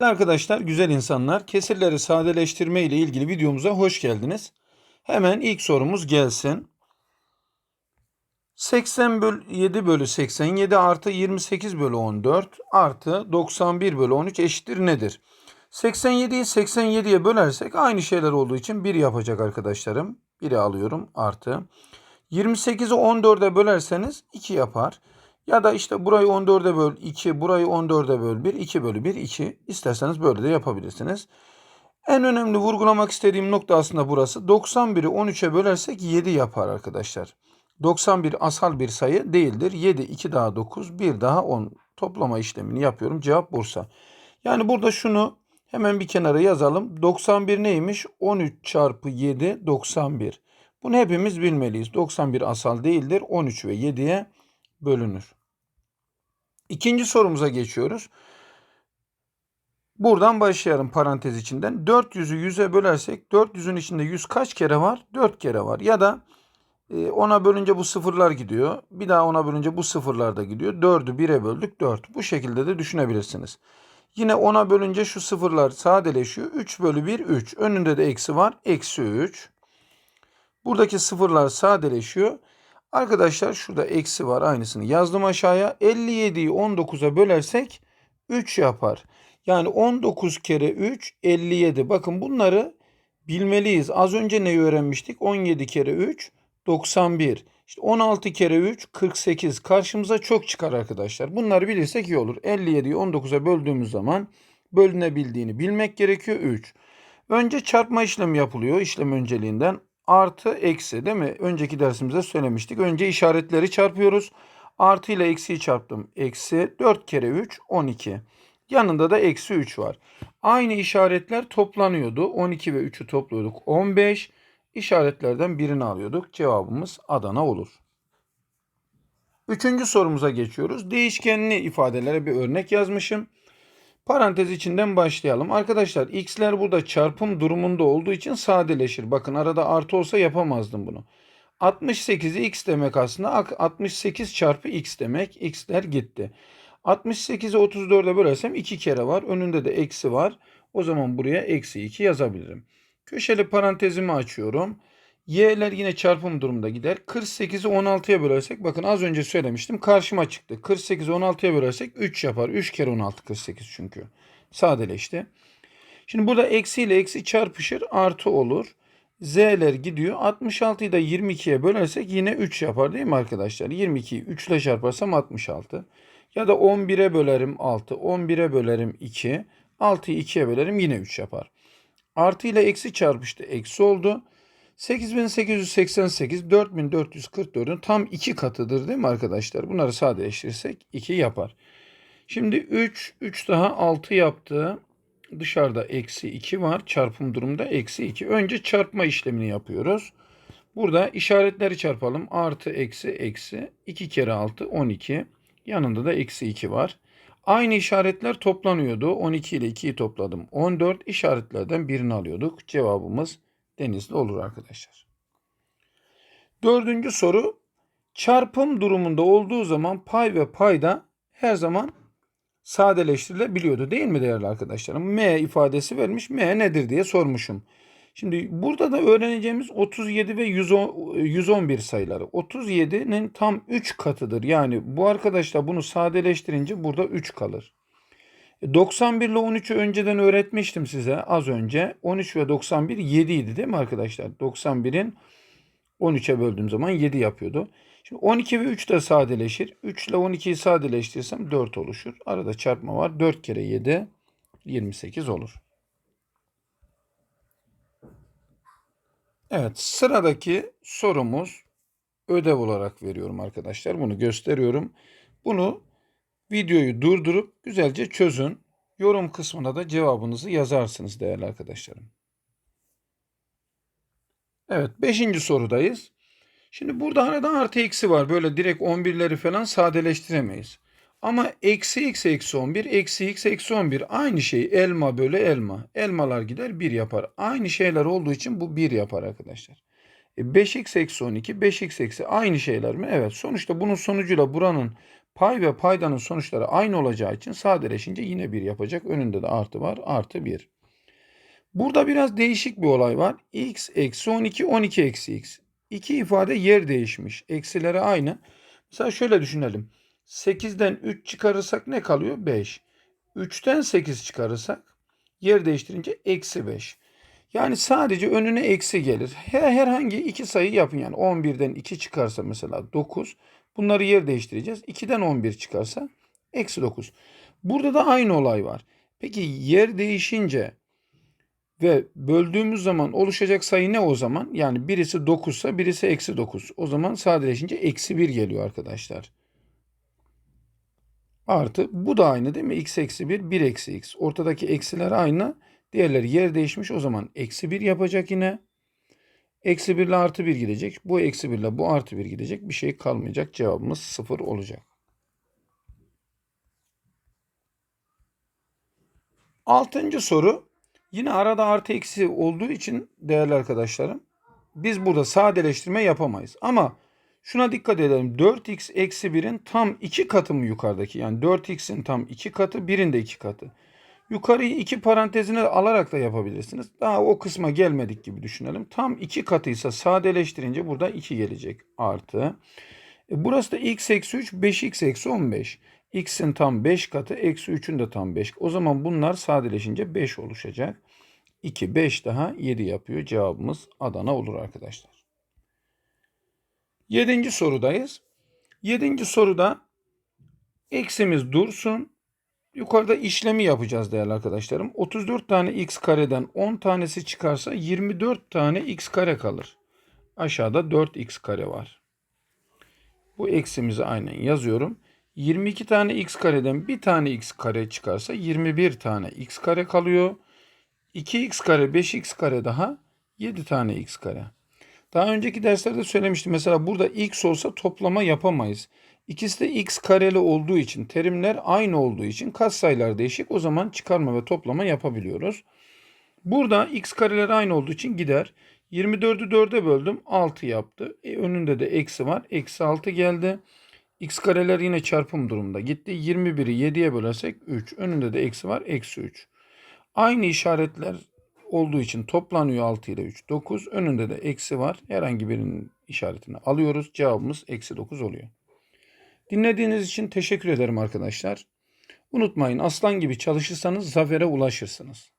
Arkadaşlar, güzel insanlar, kesirleri sadeleştirme ile ilgili videomuza hoş geldiniz. Hemen ilk sorumuz gelsin. 80 bölü 7 bölü 87 artı 28 bölü 14 artı 91 bölü 13 eşittir nedir? 87'yi 87'ye bölersek aynı şeyler olduğu için 1 yapacak arkadaşlarım. 1'i alıyorum artı. 28'i 14'e bölerseniz 2 yapar. Ya da işte burayı 14'e böl 2, burayı 14'e böl 1, 2 bölü 1, 2. İsterseniz böyle de yapabilirsiniz. En önemli vurgulamak istediğim nokta aslında burası. 91'i 13'e bölersek 7 yapar arkadaşlar. 91 asal bir sayı değildir. 7, 2 daha 9, 1 daha 10 toplama işlemini yapıyorum. Cevap Bursa. Yani burada şunu hemen bir kenara yazalım. 91 neymiş? 13 çarpı 7, 91. Bunu hepimiz bilmeliyiz. 91 asal değildir. 13 ve 7'ye bölünür. İkinci sorumuza geçiyoruz. Buradan başlayalım parantez içinden. 400'ü 100'e bölersek 400'ün içinde 100 kaç kere var? 4 kere var. Ya da e, ona bölünce bu sıfırlar gidiyor. Bir daha ona bölünce bu sıfırlar da gidiyor. 4'ü 1'e böldük 4. Bu şekilde de düşünebilirsiniz. Yine ona bölünce şu sıfırlar sadeleşiyor. 3 bölü 1 3. Önünde de eksi var. Eksi 3. Buradaki sıfırlar sadeleşiyor. Arkadaşlar şurada eksi var aynısını yazdım aşağıya. 57'yi 19'a bölersek 3 yapar. Yani 19 kere 3 57. Bakın bunları bilmeliyiz. Az önce neyi öğrenmiştik? 17 kere 3 91. İşte 16 kere 3 48. Karşımıza çok çıkar arkadaşlar. Bunları bilirsek iyi olur. 57'yi 19'a böldüğümüz zaman bölünebildiğini bilmek gerekiyor 3. Önce çarpma işlemi yapılıyor işlem önceliğinden artı eksi değil mi? Önceki dersimizde söylemiştik. Önce işaretleri çarpıyoruz. Artı ile eksiyi çarptım. Eksi 4 kere 3 12. Yanında da eksi 3 var. Aynı işaretler toplanıyordu. 12 ve 3'ü topluyorduk. 15. İşaretlerden birini alıyorduk. Cevabımız Adana olur. Üçüncü sorumuza geçiyoruz. Değişkenli ifadelere bir örnek yazmışım. Parantez içinden başlayalım. Arkadaşlar x'ler burada çarpım durumunda olduğu için sadeleşir. Bakın arada artı olsa yapamazdım bunu. 68'i x demek aslında 68 çarpı x demek. x'ler gitti. 68'i 34'e bölersem 2 kere var. Önünde de eksi var. O zaman buraya eksi 2 yazabilirim. Köşeli parantezimi açıyorum. Y'ler yine çarpım durumunda gider. 48'i 16'ya bölersek bakın az önce söylemiştim karşıma çıktı. 48'i 16'ya bölersek 3 yapar. 3 kere 16 48 çünkü. Sadeleşti. Şimdi burada eksi ile eksi çarpışır artı olur. Z'ler gidiyor. 66'yı da 22'ye bölersek yine 3 yapar değil mi arkadaşlar? 22'yi 3 ile çarparsam 66. Ya da 11'e bölerim 6. 11'e bölerim 2. 6'yı 2'ye bölerim yine 3 yapar. Artı ile eksi çarpıştı. Eksi oldu. 8888 4444'ün tam iki katıdır değil mi arkadaşlar? Bunları sadeleştirirsek 2 yapar. Şimdi 3, 3 daha 6 yaptı. Dışarıda eksi 2 var. Çarpım durumda eksi 2. Önce çarpma işlemini yapıyoruz. Burada işaretleri çarpalım. Artı, eksi, eksi. 2 kere 6, 12. Yanında da eksi 2 var. Aynı işaretler toplanıyordu. 12 ile 2'yi topladım. 14 işaretlerden birini alıyorduk. Cevabımız Denizli olur arkadaşlar. Dördüncü soru. Çarpım durumunda olduğu zaman pay ve payda her zaman sadeleştirilebiliyordu değil mi değerli arkadaşlarım? M ifadesi vermiş. M nedir diye sormuşum. Şimdi burada da öğreneceğimiz 37 ve 110, 111 sayıları. 37'nin tam 3 katıdır. Yani bu arkadaşlar bunu sadeleştirince burada 3 kalır. 91 ile 13'ü önceden öğretmiştim size az önce. 13 ve 91 7 idi değil mi arkadaşlar? 91'in 13'e böldüğüm zaman 7 yapıyordu. Şimdi 12 ve 3 de sadeleşir. 3 ile 12'yi sadeleştirirsem 4 oluşur. Arada çarpma var. 4 kere 7 28 olur. Evet sıradaki sorumuz ödev olarak veriyorum arkadaşlar. Bunu gösteriyorum. Bunu videoyu durdurup güzelce çözün. Yorum kısmına da cevabınızı yazarsınız değerli arkadaşlarım. Evet 5. sorudayız. Şimdi burada arada artı eksi var. Böyle direkt 11'leri falan sadeleştiremeyiz. Ama eksi x eksi 11, eksi x eksi 11 aynı şey elma bölü elma. Elmalar gider 1 yapar. Aynı şeyler olduğu için bu 1 yapar arkadaşlar. E 5x eksi 12, 5x eksi aynı şeyler mi? Evet. Sonuçta bunun sonucuyla buranın Pay ve paydanın sonuçları aynı olacağı için sadeleşince yine 1 yapacak. Önünde de artı var. Artı 1. Burada biraz değişik bir olay var. x eksi 12, 12 eksi x. İki ifade yer değişmiş. Eksileri aynı. Mesela şöyle düşünelim. 8'den 3 çıkarırsak ne kalıyor? 5. 3'ten 8 çıkarırsak yer değiştirince eksi 5. Yani sadece önüne eksi gelir. Her, herhangi iki sayı yapın yani 11'den 2 çıkarsa mesela 9. Bunları yer değiştireceğiz. 2'den 11 çıkarsa eksi 9. Burada da aynı olay var. Peki yer değişince ve böldüğümüz zaman oluşacak sayı ne o zaman? Yani birisi 9 ise birisi eksi 9. O zaman sadeleşince eksi 1 geliyor arkadaşlar. Artı bu da aynı değil mi? x eksi 1, 1 eksi x. Ortadaki eksiler aynı. Diğerleri yer değişmiş. O zaman eksi 1 yapacak yine. Eksi 1 ile artı 1 gidecek. Bu eksi 1 ile bu artı 1 gidecek. Bir şey kalmayacak. Cevabımız 0 olacak. Altıncı soru. Yine arada artı eksi olduğu için değerli arkadaşlarım biz burada sadeleştirme yapamayız. Ama şuna dikkat edelim. 4x eksi 1'in tam 2 katı mı yukarıdaki? Yani 4x'in tam 2 katı 1'in de 2 katı. Yukarıyı iki parantezine alarak da yapabilirsiniz. Daha o kısma gelmedik gibi düşünelim. Tam 2 katıysa sadeleştirince burada 2 gelecek. Artı. E burası da x eksi 3 5x eksi 15. x'in tam 5 katı eksi 3'ün de tam 5. O zaman bunlar sadeleşince 5 oluşacak. 2, 5 daha 7 yapıyor. Cevabımız Adana olur arkadaşlar. Yedinci sorudayız. Yedinci soruda eksimiz dursun. Yukarıda işlemi yapacağız değerli arkadaşlarım. 34 tane x kareden 10 tanesi çıkarsa 24 tane x kare kalır. Aşağıda 4x kare var. Bu eksimizi aynen yazıyorum. 22 tane x kareden bir tane x kare çıkarsa 21 tane x kare kalıyor. 2x kare 5x kare daha 7 tane x kare. Daha önceki derslerde söylemiştim. Mesela burada x olsa toplama yapamayız. İkisi de x kareli olduğu için, terimler aynı olduğu için katsayılar değişik. O zaman çıkarma ve toplama yapabiliyoruz. Burada x kareler aynı olduğu için gider. 24'ü 4'e böldüm. 6 yaptı. E, önünde de eksi var. Eksi 6 geldi. x kareler yine çarpım durumda gitti. 21'i 7'ye bölersek 3. Önünde de eksi var. Eksi 3. Aynı işaretler olduğu için toplanıyor 6 ile 3. 9. Önünde de eksi var. Herhangi birinin işaretini alıyoruz. Cevabımız eksi 9 oluyor. Dinlediğiniz için teşekkür ederim arkadaşlar. Unutmayın aslan gibi çalışırsanız zafere ulaşırsınız.